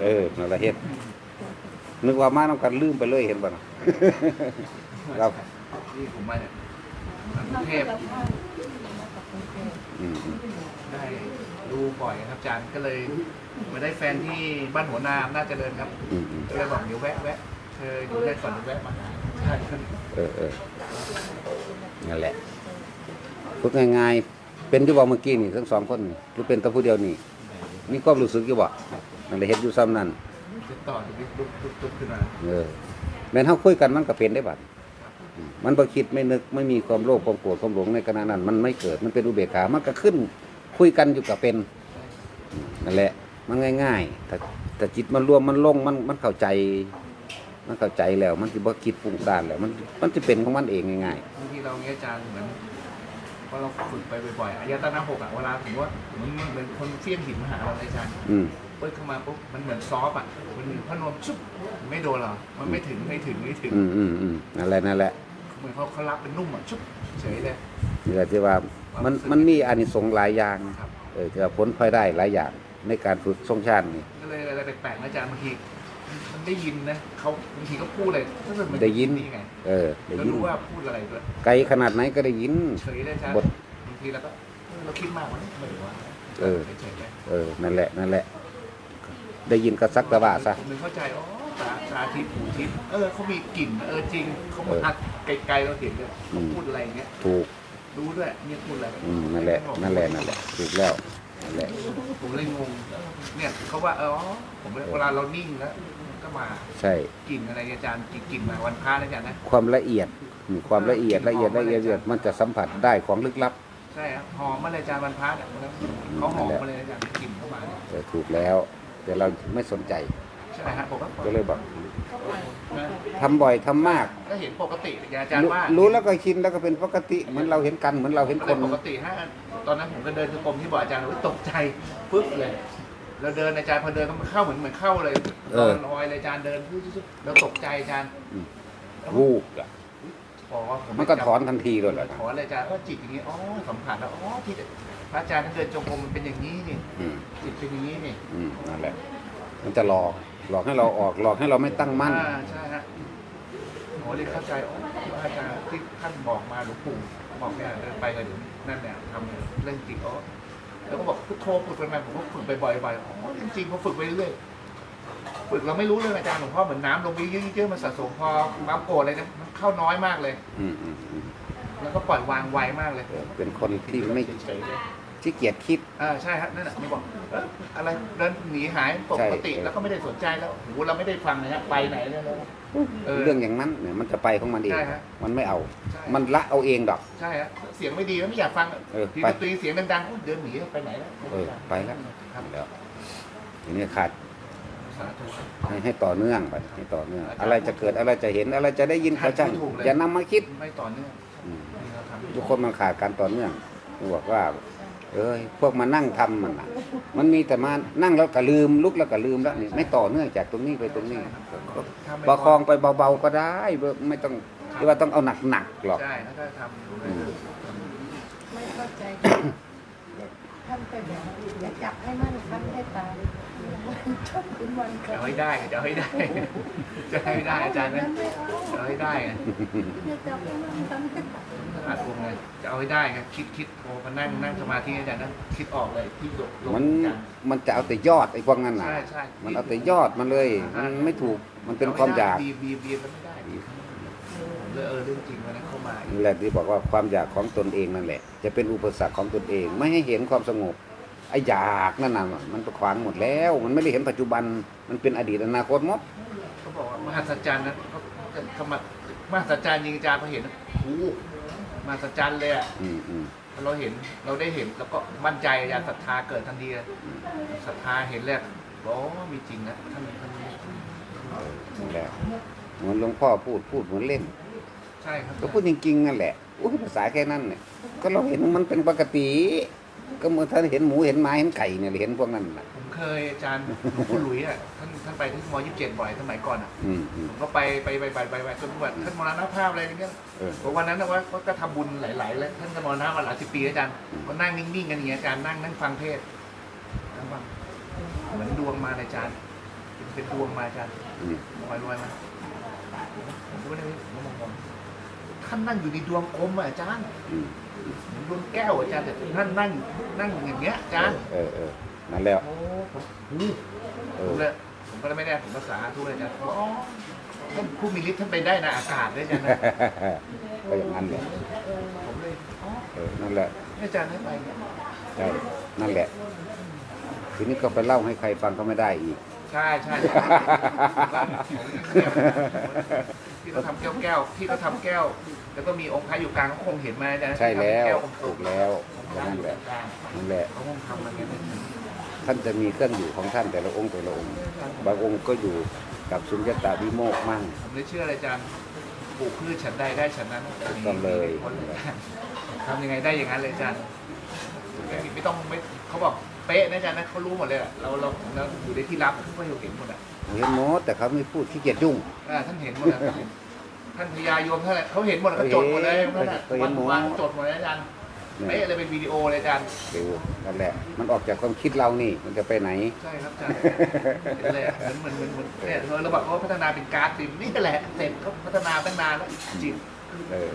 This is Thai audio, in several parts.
เออนั่นละเฮ็ด นึกว่ามานํกันลืมไปเลยเห็นบ่น่ะ ครับที่ผมมาเนี่ยกรุงเทพอืมอืมได้ดูบ่อยครับอาจารย์ก็เลยมาได้แฟนที่บ้านหัวนาอำนาจเจริญครับอืมอืมก็เลยบอกเดี๋ยวแวะแวะเธออยู่ได้ก่อนเดี๋ยวแวะมาหาใช่ครับเออเออนั่นแหละพูดง่ายๆเป็นอยู่บ่เมื่อกี้นี่ทั้งสองคนนี่หรือเป็นแต่ผู้เดียวนี่มีความรู้สึกอยู่บ่ นั่นแหละเฮ็ดอยู่ซ้ำนั่นติดต่อจะลุกลุกลุกลุกขึ้นมาเออแม่นเฮาคุยกันมันก็เป็นได้บัดอืมมันบ่คิดไม่นึกไม่มีความโลภความโกรธความหลงในขณะนั้น มันไม่เกิดมันเป็นอุเบกขามันก็ขึ้นคุยกันอยู่กับเป็นอืมนั่นแหละ มันง่ายๆแต่แต่จิตมันรวมมันลงมันมันเข้าใจ มันเข้าใจแล้ว มันสิบ่คิดปรุงด้านแล้ว มันมันจะเป็นของมันเองง่ายบางทีเราเนี้ยอาจารย์เหมือนพอเราฝึกไปบ่อยๆอายตนะหกอะเวลาผมว่าเหมือนเหมือนคนเฟี้ยงหินมาหาเราเลยอาจารย์ๆอืมเปิดเข้ามาปุ๊บมันเหมือนซอฟต์อะมันมีพัดลมชุบไม่โดนหรอมันไม่ถึงไม่ถึงไม่ถึงอืมอืมอืมนั่นแหละนั่นแหละเหมือนเขาเขารับเป็นนุ่มอะชุบเฉยเลยนี่แหละที่ว่ามันมันมีอานิสงส์หลายอย่างครับเออที่ว่าผลพลอยได้หลายอย่างในการฝึกทรงชาตินี่ก็เลยอะไรแปลกๆนะอาจารย์บางทีมันได้ยินนะเขาบางทีเขาพูดอะไรถ้าเกิดมันได้ยินนี่ไงเออได้ก็ยินรู้ว่าพูดอะไรด้วยไกลขนาดไหนก็ได้ยินเฉยเลยอาจารย์บทบางทีเราก็เออเราคิดมากวะไม่รู้ว่าเออเฉยๆไปเออนั่นแหละนั่นแหละ ได้ยินก็สักแต่ว่าซะผมเลยเข้าใจอ๋อตาตาทิพย์หูทิพย์เออเขามีกลิ่นเออจริงเขามาเอออัดไกลๆเราเห็นเลยอืเขาม พูดอะไรอย่างเงี้ยถูกรู้ด้วยเนี่ยพูดอะไรอืมนั่นแหละนั่นแหละนั่นแหละถูกแล้วนั่นแหละ ผมเลยงงเนี่ยเขาว่าเออผมเลยเวลาเรานิ่งแล้วก็มาใช่ กลิ่นอะไรอาจารย์กลิ่นกลิ่นมาวันพระนะอาจารย์นะความละเอียดอืมความละเอียดละเอียดละเอียดละเอียดมันจะสัมผัสได้ของลึกลับ ใช่ครับหอมมาเลยอาจารย์วันพระเนี่ยเขาหอมมาเลยอาจารย์กลิ่นเข้ามาเนี่ยเออถูกแล้ว แต่เราไม่สนใจใช่ไหมครับผมก็ก็เลยบอกนะทำบ่อยทำมาก ก็เห็นปกติอาจารย์รู้ว่ารู้แล้วก็ชินแล้วก็เป็นปกติเหมือนเราเห็นกันเหมือนเราเห็นก็คเลยนปกติฮะตอนนั้นผมก็เดินคือกรมที่บอกอาจารย์ว่าตกใจปึ๊บเลยเราเดินอาจารย์พอเดินก็มันเข้าเหมือนเหมือนเข้าเลยเออ ลอยเลยอาจารย์เดินปึ๊บๆเราตกใจอาจารย์ วูบอะ บอกว่าผมมันก็ถอนทันทีเลยแหละถอนเลยอาจารย์ก็จิตอย่างนี้อ๋อสัมผัสแล้วอ๋อที่พระอาจารย์ท่านเดินจงกรมมันเป็นอย่างนี้นี่อืมจิตเป็นอย่างนี้นี่อืมนั่นแหละ มันจะหลอกหลอกให้เราออกหลอกให้เราไม่ตั้งมั่นอ่าใช่ฮะโอ้เลยเข้าใจอ๋อพระอาจารย์ที่ท่านบอกมาหลวงปู่บอกเนี่ยเดินไปกันเดี๋ยวนั่นเนี่ยทำเรื่องจริงอ๋อแล้วก็บอกพุทโธฝึกไปไหมผมก็ฝึกไปบ่อยๆอ๋อจริงๆพอฝึกไปเรื่อยๆ ฝึกเราไม่รู้เรื่องอาจารย์หลวงพ่อเหมือนน้ำลงไปเยอะๆมันสะสมพอความโกรธอะไรเนี่ยมันเข้าน้อยมากเลย อืมอืมอืมแล้วก็ปล่อยวางไวมากเลยเออเป็นคนที่ไม่เฉยๆเลยขี้เกียจคิด อ่าใช่ฮะนั่นแหละไม่บอกเอ้ยอะไรเดินหนีหายปกติใช่ แล้วก็ไม่ได้สนใจแล้วโหเราไม่ได้ฟังเลยฮะไปไหนเลยแล้ว เออเรื่องอย่างนั้นเนี่ยมันจะไปของมันเอง ใช่ฮะ มันไม่เอา ใช่มันละเอาเองดอก ใช่ฮะเสียงไม่ดีแล้วไม่อยากฟังเออทีไป ดนตรีเสียงดังๆอุ๊ยเดินหนีไปไหนแล้วเออไปแล้วครับ แล้วทีนี้ขาดสาธุ ให้ให้ต่อเนื่องไปให้ต่อเนื่อง อะไรจะเกิดอะไรจะเห็นอะไรจะได้ยินก็ช่างไม่ถูกเลยอย่านำมาคิดไม่ต่อเนื่องอืมนี่เราทำทุกคนมันขาดการต่อเนื่องบอกว่า เอ้ยพวกมานั่งทำมันน่ะมันมีแต่มานั่งแล้วก็ลืมลุกแล้วก็ลืมแล้วนี่ไม่ต่อเนื่องจากตรงนี้ไปตรงนี้ถ้าไม่ประคองไปเบาๆก็ได้ ไม่ต้องที่ว่าต้องเอาหนักๆหรอกใช่ถ้าก็ทำอืมไม่เข้าใจท่านไปแบบอย่าจับให้มั่นคันให้ตาย ชอบคุณวันจะเอาให้ได้จะเอาให้ได้ จะให้ได้อาจารย์นะไม่เอาจะเอาให้ได้ไงอย่าจับให้มั่นคันให้ตายอาตวงไงจะเอาให้ได้ไงคิดคิดโทรมานั่งนั่งสมาธิอาจารย์นะคิดออกเลยที่ลงลงมันอาจารย์มันจะเอาแต่ยอดไอ้พวกนั้นน่ะใช่ใช่มันเอาแต่ยอดมันเลย มันไม่ถูกมันเป็นความอยากบีบบีบบีบมันไม่ได้ผมเลยเออเรื่องจริงวันนั้นเข้ามานี่แหละที่บอกว่าความอยากของตนเองนั่นแหละ จะเป็นอุปสรรคของตนเอง ไม่ให้เห็นความสงบ ไอ้อยากนั่นน่ะมันไปขวางหมดแล้ว มันไม่ได้เห็นปัจจุบันมันเป็นอดีตอนาคตหมดเขาบอกว่ามหัศจรรย์นะเขาเขามามหัศจรรย์ยิงอาจารย์พอเห็นโอ้โหมหัศจรรย์เลยอะอืมอืมเราเห็นเราได้เห็นแล้วก็มั่นใจอาจารย์ศรัทธาเกิดทันทีเลยศรัทธาเห็นแล้วโอ้มีจริงนะท่านท่านเออนี่แหละเหมือนหลวงพ่อพูดพูดเหมือนเล่น ใช่ครับก็พูดจริงๆนั่นแหละอุ้ยภาษาแค่นั้นเนี่ยก็เราเห็นมันเป็นปกติ ก็เหมื่อนท่านเห็นหมูเห็นไม้เห็นไก่เนี่ยเห็นพวกนั้นน่ะผมเคยอาจารย์หลวงพ่อหลุยอะท่านท่านไปที่มอยี่สิบเจ็ดบ่อยสมัยก่อนอะอืมอืม ผมก็ไปไปไปไปไปไปจนวันท่านมรณภาพอะไรอย่างเงี้ยเออ ผมวันนั้นนะว่าก็ทำบุญหลาย ๆ แล้วท่านก็มรณภาพมาหลายสิบปีแล้วอาจารย์ก็นั่งนิ่งๆกันอย่างเงี้ยอาจารย์นั่งนั่งฟังเทศน์นั่งฟังเหมือนดวงมาเลยอาจารย์เป็นเป็นดวงมาอาจารย์ อืมลอยลอยมาผมก็ไม่ได้ผมก็มองมอง ท่านนั่งอยู่ในดวงกลมอะอาจารย์อืมเหมือนดวงแก้วอาจารย์แต่ท่านนั่งนั่งอย่างเงี้ยอาจารย์เออเออนั่นแล้วโอ้ผมอู้เอผอมเลยผมก็เลยไม่ได้ผมภาษาทุกเลยอาจารย์อ๋อท่านผู้มีฤทธิ์ท่านไปได้ในอากาศด้วยอาจารย์นะก็อย่างนั้นแหละผมเลยอ๋อเออนั่นแหละ อาจารย์ให้ไปเนี่ยใช่นั่นแหละ ทีนี้ก็ไปเล่าให้ใครฟังก็ไม่ได้อีก ใช่ใช่ใช่ ที่เขาทำแก้วแก้วที่เขาทำแก้ว แล้วก็มีองค์พระอยู่กลางเขาคงเห็นมาอาจารย์ใช่แล้วที่ทำเป็นก้กลถูมกๆแล้วกลางนั่อนยู่แหละกลางนั่นแหละ เขาคงทำมันอย่างนี้ท่านจะมีเครื่องอยู่ของท่านแต่ละองค์แต่ละองค์ บางองค์ก็อยู่กับสุญญตาวิโมกข์มั่ง ผมเลยเชื่อเลยอาจารย์ปลูกพืชฉันใดได้ฉันนั้นถูกต้องเลยคนอาจารย์ทำยังไงได้อย่างนั้นเลยอาจารย์ไม่มีไม่ต้องไม่เขาบอก เป๊ะนะอาจารย์นะเขารู้หมดเลยอะเราเราเราอยู่ในที่ลับทุกคนเห็นหมดอะเห็นโมดแต่เขาไม่พูดขี้เกียจยุ่ง อ่าท่านเห็นหมดอะท่านพญายมท่านอะไรเขาเห็นหมดอะเขาจดหมดเลยท่านอะเขาเห็วันนหมด วันจดหมดเลยอาจารย์เนี่ยเป๊ะเลยเป็นวิดีโอเลยอาจารย์ดูนั่นแหละ มันออกจากความคิดเรานี่ มันจะไปไหน ใช่ครับอาจารย์เห็นเลยเหมือนเหมือนเหมือนเหมือนเนี่ยเราบอกเขาพัฒนาเป็นการ์ดซิมนี่แหละเสร็จเขาพัฒนาตั้งนานแล้วจิตเออ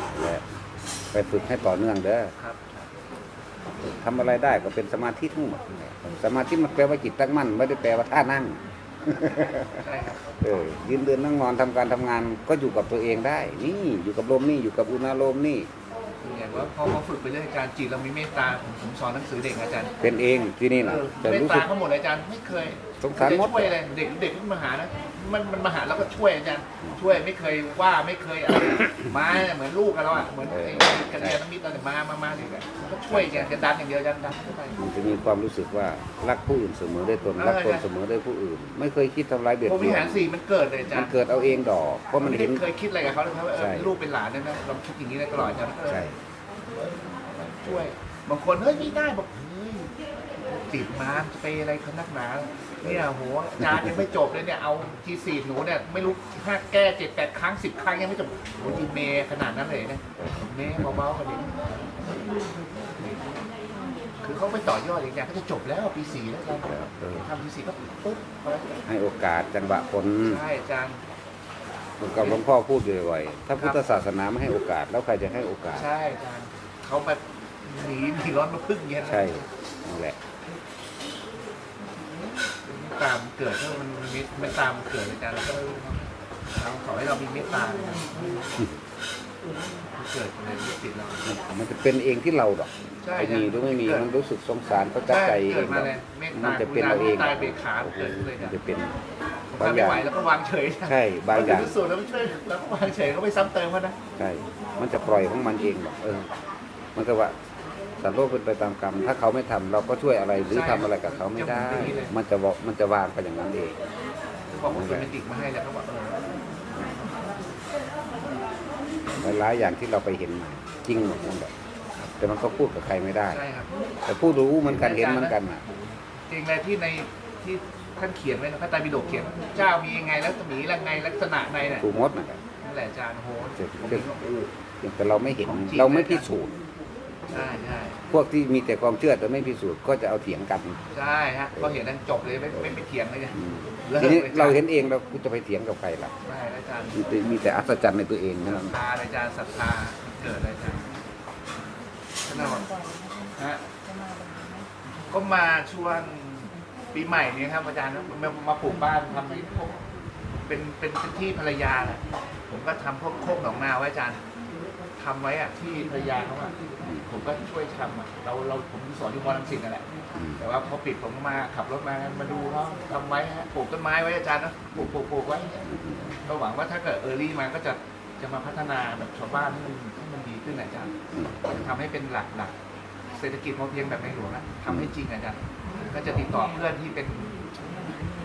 นั่นแหละไปฝึกให้ต่อเนื่องเด้อ ครับ ทำอะไรได้ก็เป็นสมาธิทั้งหมด สมาธิมันแปลว่าจิตตั้งมั่นไม่ได้แปลว่าท่านั่งใช่ครับเออยืนเดินนั่งนอนทำการทำงานก็อยู่กับตัวเองได้ นี่อยู่กับลมนี่อยู่กับอุณาโลมนี่อย่างว่าพอมาฝึกไปเรื่อยอาจารย์จิตเรามีเมตตาผมผมสอนหนังสือเด็กอาจารย์ เป็นเองที่นี่นะเออแต่เมตรู้ตาสึกเขาหมดเลยอาจารย์ไม่เคยสงสารมดช่วยอะไรเด็กเด็กมันมาหานะ มันมันมาหาแล้วก็ช่วยอาจารย์ช่วยไม่เคยว่าไม่เคยอะไรมาเนี่ยเหมือนลูกกันแล้วอะเหมือนไอ้กระเทียมน้ำมิตรเราเนี่ยมามามาเด็กอะก็ช่วยอาจารย์จะดันอย่างเดียวอาจารย์ดันเข้าไปมันจะมีความรู้สึกว่ารักผู้อื่นเสมอด้วยตนเออรักตนใช่เสมอด้วยผู้อื่น ไม่เคยคิดทำร้ายเบียดพรหมเบีวิยหารนสี่มันเกิดเลยอาจารมันย์เกิดเอาเองดอกเพราะมันไม่เห็ได้นเคยคิดอะไรกับเขาเลยครับว่าเออใช่เป็นลูกเป็นหลานเนี่ยนะเราคิดอย่างนี้ได้ตลอดอาจารย์เออใช่ช่วยบางคนเฮ้ยไม่ได้บอกเฮ้ยติดมาจะไปอะไรเขานักหนา เนี่ยโหอาจารย์ยังไม่จบเลยเนี่ยเอาทีสี่หนูเนี่ยไม่รู้ห้าแก้เจ็ดแปดครั้งสิบครั้งยังไม่จบโหทีเมย์ขนาดนั้นเลยนะเมย์เบาๆกันดิคือเขาไปต่อยอดอย่างเงี้ยเขาจะจบแล้วปีสี่แล้วอาจารย์เออ ทำปีสี่ก็ปุ๊บไปให้โอกาสจังหวะคนใช่อาจารย์ เหมือนกับหลวงพ่อพูดบ่อยๆถ้าพุทธศาสนาไม่ให้โอกาส แล้วใครจะให้โอกาส ใช่อาจารย์เขาแบบหนีหนีร้อนมาพึ่งเงี้ยนะ ใช่นั่นแหละ ตามเกิดถ้ามันมีไม่ตามเกิดอาจารย์แล้วก็เราขอให้เรามีเมตตานะครับเกิดในจิตเรา มันจะเป็นเองที่เราดอกใช่ไอ้มีหรือไม่มีเกิดมันรู้สึกสงสารประจับใจเอเกิดงมาดอกเลยเมตมัตานจะเป็นเราเองตายเบกขาโอ้โหเกิดขึ้นเลยมันนะจะเป็นทำไม่ไหวแล้วก็วางเฉยใช่บางอย่างที่สุดแล้วไม่ช่วยแล้วก็วางเฉยก็ไม่ซ้ำเติมเขานะ ใช่ มันจะปล่อยของมันเองหรอกเออ มันก็ว่า สัตว์โลกเป็นไปตามกรรม ถ้าเขาไม่ทำเราก็ช่วยอะไรหรือทำอะไรกับเขาไม่ได้ มันจะบอกมันจะวางไปอย่างนั้นเองบอกว่าคุณเป็นติกมาให้แล้วเขาบอกเออหลายๆอย่างที่เราไปเห็นมาจริงหมดนั่นแหละแต่มันก็พูดกับใครไม่ได้ใช่ครับแต่ผู้รู้เหมันกันเห็นเหมันกันอะจริงเลยที่ในที่ท่านเขียนไว้นะพระไตรปิฎกเขียนว่าเจ้ามียังไงแล้วมียังไงลักษณะในน่ะถูกมดนะนั่นแหละอาจารย์โอ้โหเจ็บผมเห็นว่าโอ้แต่เราไม่เห็นของจริงเราไม่พิสูจน์ ใช่ใช่พวกที่มีแต่ความเชื่อแต่ไม่พิสูจน์ก็จะเอาเถียงกันใช่ฮะพอเห็นนั้นจบเลยไม่ไม่ไม่เถียงเลยไงอืมเลิกทีนี้เลยเราเห็นเองเราจะไปเถียงกับใครล่ะใช่อาจารย์มีแต่มีแต่อัศจรรย์ในตัวเองเท่าศรันั้ทนธาอาจารย์ศรัทธาเกิดอะไรอาจารย์แน่นอนก่อนฮะจะมาแบบนี้ก็มาช่วงปีใหม่นี้ครับอาจารย์มามาปลูกบ้านทำให้พวกเป็นเป็นเป็นที่ภรรยาแหละผมก็ทำพวกโคกหนองนาไว้อาจารย์ ทำไว้อะที่ภรรยาเขาอะผมก็ช่วยทำอะเราเราผมสอนอยู่มอลังสิตนั่นแหละอืมแต่ว่าพอปิดผมก็มาขับรถมามาดูเขาทำไว้ฮะปลูกต้นไม้ไว้อาจารย์นะปลูกปลูกปลูกไว้ก็หวังว่าถ้าเกิดเออรี่มาก็จะจะมาพัฒนาแบบชาวบ้านให้มันให้มันดีขึ้นนะอาจารย์ทำให้เป็นหลักหลักเศรษฐกิจพอเพียงแบบในหลวงนะทำให้จริงอาจารย์ก็จะติดต่อเพื่อนที่เป็น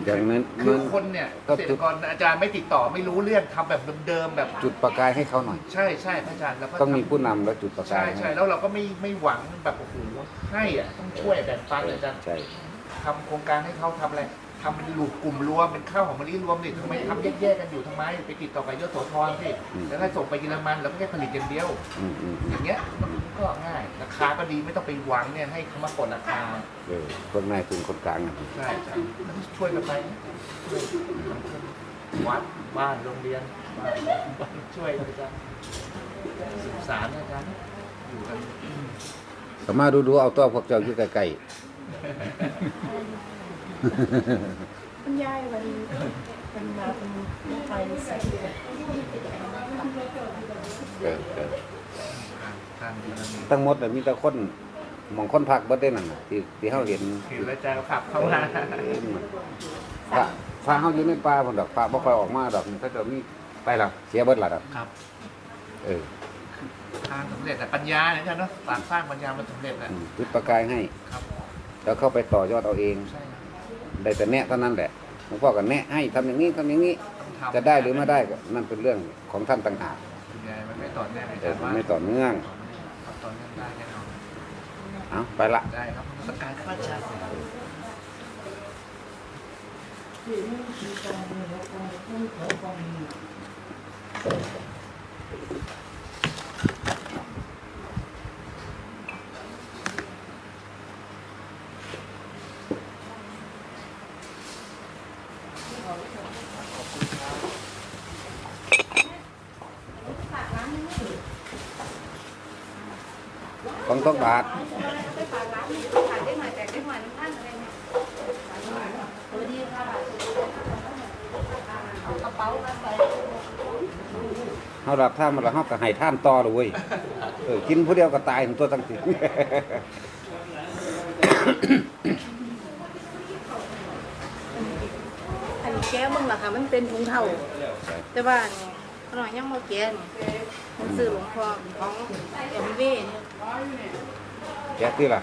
อย่างนั้นคือมัน คนเนี่ยก็ เกษตรกรอาจารย์ไม่ติดต่อไม่รู้เรื่องทำแบบเดิมๆแบบ จุดประกายให้เขาหน่อย ใช่ใช่พระอาจารย์แล้วก็ต้องมีทำผู้นำแล้วจุดประกาใช่ยใช่ให้แล้วเราก็ไม่ไม่หวังแบบโอ้โหให้อะต้องช่วยแบ่งปันเลยอาจารย์ใช่ ทำโครงการให้เขาทำอะไร ทำเป็นลูกกลุ่มรวมเป็นข้าวหอมมะลิรวมดิทำไมทำแยกๆกันอยู่ทำไมไปติดต่อกับยโสธรสิแล้วให้ส่งไปเยอรมันแล้วก็แค่ผลิตอย่างเดียว อืมอืมอือมย่างเงี้ยมันก็ง่ายราคาก็ดีไม่ต้องไปหวังเนี่ยให้เขามากดราคาเออพวกนายทุนคนกลางอะใช่ใช่ช่วยกันไปวัดบ้านโรงเรียนบ้านบ้านช่วยกันไปกันศึกษานะจ๊ะอยู่กันก็มาดูดูๆเอาตัวพวกเจ้าอยู่ใกล้ คุณยายวันวันมาเป็นไฟใส่ๆเออเออทางมันมีทั้งหมดน่ะมีแต่คนหมองคนพักเบิดได้นั่นน่ะที่ที่เฮาเห็นเห็นแล้วจะขับเข้ามาฟ้าฟ้าเฮาอยู่ในป่าพุ่นดอกฟ้าบ่ค่อยออกมาดอกถ้าเกิดมีไปและเสียเบิดล่ะดอกครับ เออทางสำเร็จแต่ปัญญาเนี่ยใช่ไหมสร้างสร้างปัญญามันสำเร็จแหละอืมจุดประกายให้ครับ แล้วเข้าไปต่อยอดเอาเองใช่ครับ ได้แต่แนะเท่านั้นแหละหลวงพ่อก็แนะให้ทำอย่างนี้ทำอย่างนี้ต้องทำจะได้หรือไม่ได้ก็นั่นเป็นเรื่องของท่านต่างหากคุณยายมันไม่ต่อเนื่องอาแต่จารย์ว่าไม่ต่อเนื่องต่อเนื่องได้แน่นอนเอาไปละได้ครับสกการข้าราชการของทกบาท ไปฝากร้านนี่ขายได้หน่อยแต่ได้หน่อยน้ำท่านอะไรเนี่ยสวัสดีค่ะเอากระเป๋ามาใส่เฮารับท่านมาแล้วเฮาก็ให้ท่านต่อเลยเว้ยเออกินผู้เดียวก็ตายตัวทั้งสิอันแก้มึงล่ะค่ะ มันเป็นถุงเท่า แต่ว่าเนี่ยขนอยยังมาแก้นี่มันซื้อหลวงพ่อของเอ็มวีเนี่ย แกะที่ล่ะ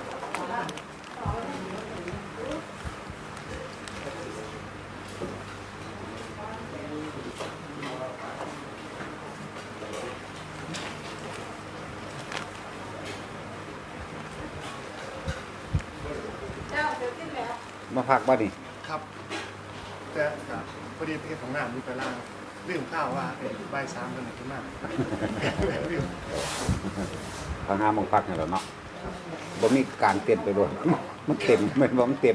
เจ้าเดี๋ยวขึ้นแล้วมาพักบ้านี่ครับแต่ครับพอดีไปเก็บของน้ำมีไปล่าง ลืมข้าวว่าเป็นใบสามกันหนึ่งขึ้นมาลืมทางหาหมองพักนี่แหละเนาะบ่มีการเต็มไปด้วยมันเต็มมันบ่มันเต็ม